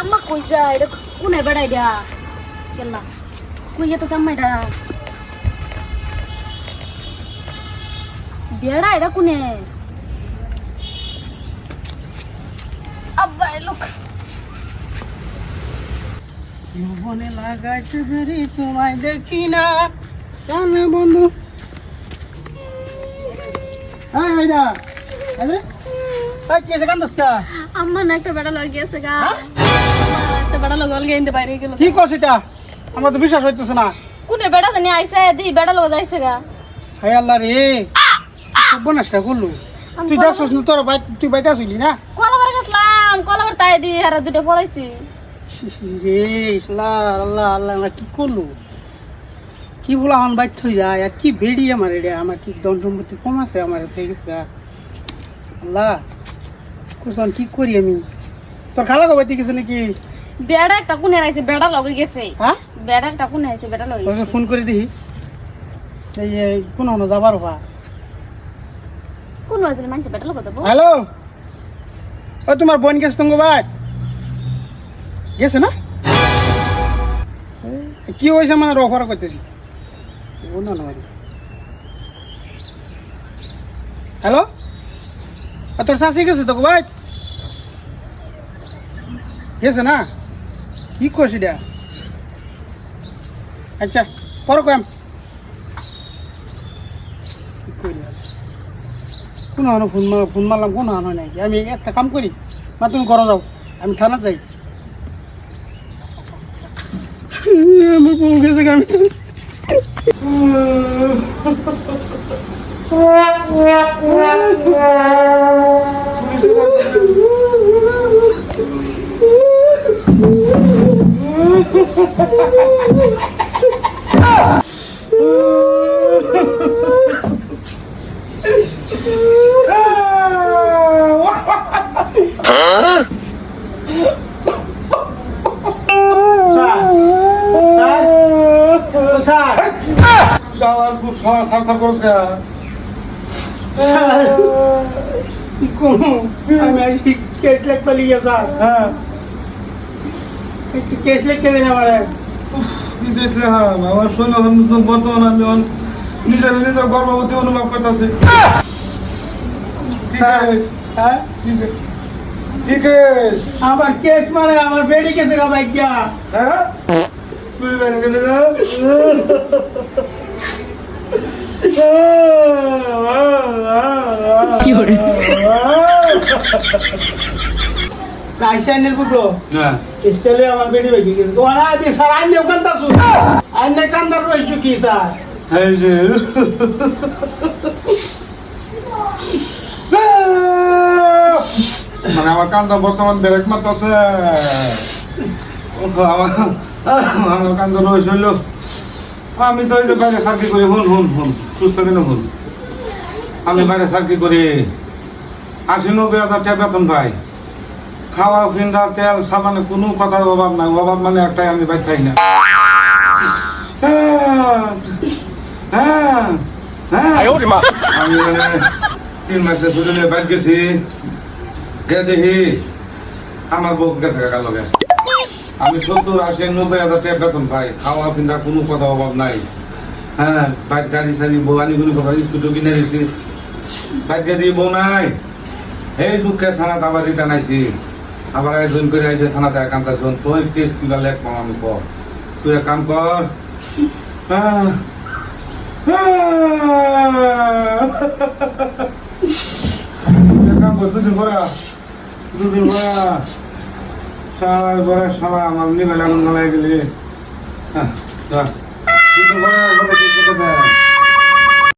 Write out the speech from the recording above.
আম্মা কই যায়? এটা কোনে বেড়াই দিয়া গেলা কই যেতে আম্মা এটা? বেড়া এটা কোনে? আব্বা লোক। যৌবনে লাগাইছে বেরি তোমায় দেখি না। কানে বন্ধু। এই ভাইদা আম্মা না একটা বেড়া গা। বেড়া বাইরে গেল। কি করছ এটা? আমার তো বিশ্বাস হইতেছে না। কোনে বেড়া জানি আইছে দি বেড়া লগে যাইছে গা। আল্লাহ রে। করলু? তুই দেখছিস না তোর বাইক তুই বাইতে আসলি না? কলাবার গেছিলাম কলাবার তাই দি আর দুটো পড়াইছি সি, সি, রে ইসলা আল্লাহ আল্লাহ আমরা কি করলু? কি বলা বাইক থই যায় আর কি বেড়ি আমার এটা আমার কি দন সম্পত্তি কম আছে আমার হয়ে গেছে আল্লাহ কুসন কি করি আমি? তোর খালা কবে গেছে নাকি? বেড়া একটা কোনে আইছে বেড়া লগে গেছে। হ্যাঁ? বেড়া একটা কোনে আইছে বেড়া লগে গেছে। ফোন করে দিই এই কোন হনো যাবার হওয়া কোন বাজে মানুষ বেড়া লগে যাব? হ্যালো? ও তোমার বোন গেছে তোমার বাদ গেছে না? কি হয়েছে মানে রফার করতেছি? ও না হ্যালো? ও তোর শাশি গেছে তো ভাই গেছে না? কি করছি এটা? আচ্ছা পর কাম কি করি আর? ফোন মার ফোন মারলাম, কোনো আনো নাই। আমি একটা কাম করি, মা তুমি ঘরে যাও, আমি থানা যাই। আমার বউ গেছে গা, আমি স্যার শালার খুব সার সার করছে কি করব? আমি আজকে কেস লিখতে লিখে স্যার হ্যাঁ একটু কেস লিখতে দিন আমার কি দেখলে হ্যাঁ আমার শৈল বর্তমান আমি নিজের নিজের গর্ভবতী অনুভব করতেছি কেস? কেস? আমার কেস মানে আমার বেড়ি গেছে গা? রাইসাইনের বুকলো হ্যাঁ স্টাইলে আমার বেড়ি ভাই গেছে। তোমার স্যার আইনে ওখানটা আইনে কান্দার রয়েছে কি স্যার? মানে আমার কান্দা বর্তমান ব্রেক মারতেছে আমার আমার কান্দা রয়েছে হইল। আমি তো বাইরে চাকরি করি হুন হুন হুন। সুস্থ কিনা হুন। আমি বাইরে চাকরি করি? আশি নব্বই হাজার টাকা বেতন পাই। খাওয়া ফিন্দা তেল সাবানে কোনো কথার অভাব নাই। অভাব মানে একটাই আমি বাইর খাই না। আমি তিন মাসে নিয়ে বাইর গেছি। গে দেখি আমার বউ গেছে কাকা লগে। আমি সত্তর আশি নব্বই হাজার টাকা বেতন পাই। খাওয়া পিন্ধা কোনো কথা অভাব নাই। হ্যাঁ বাইক গাড়ি সারি বউ আনি কোনো কথা স্কুটি কিনে দিছি। দিয়ে বউ নাই। এই দুঃখে থানাত আবার রিটার্ন আইছি। আবার একজন করে আইছে থানাতে একান্ত শোন তুই কেস কিবা লেখ পাম আমি কর তুই এক কাম কর। কাম কর, দুদিন পরে দুদিন আ। সারা পরে সারা আমার নিবে লাগুন গলায় গেলি হ্যাঁ দুদিন।